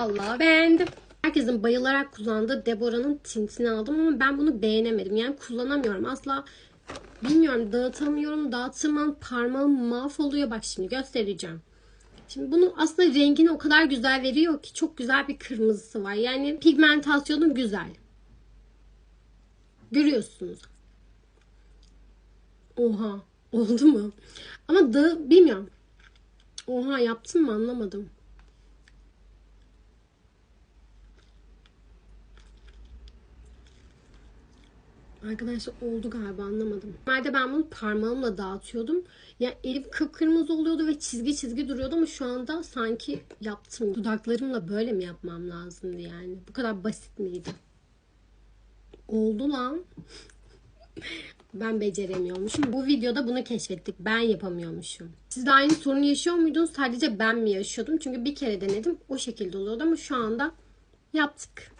Allah beğendim. Herkesin bayılarak kullandığı Deborah'ın tintini aldım ama ben bunu beğenemedim. Yani kullanamıyorum. Asla bilmiyorum dağıtamıyorum. Dağıtırmam parmağım mahvoluyor. Bak şimdi göstereceğim. Şimdi bunu aslında rengini o kadar güzel veriyor ki çok güzel bir kırmızısı var. Yani pigmentasyonu güzel. Görüyorsunuz. Oha oldu mu? Ama da bilmiyorum. Oha yaptın mı anlamadım. Arkadaşlar oldu galiba anlamadım. Normalde ben bunu parmağımla dağıtıyordum. Ya elim kıpkırmızı oluyordu ve çizgi çizgi duruyordu ama şu anda sanki yaptım. Dudaklarımla böyle mi yapmam lazımdı yani? Bu kadar basit miydi? Oldu lan. Ben beceremiyormuşum. Bu videoda bunu keşfettik. Ben yapamıyormuşum. Siz de aynı sorunu yaşıyor muydunuz? Sadece ben mi yaşıyordum? Çünkü bir kere denedim. O şekilde oluyordu ama şu anda yaptık.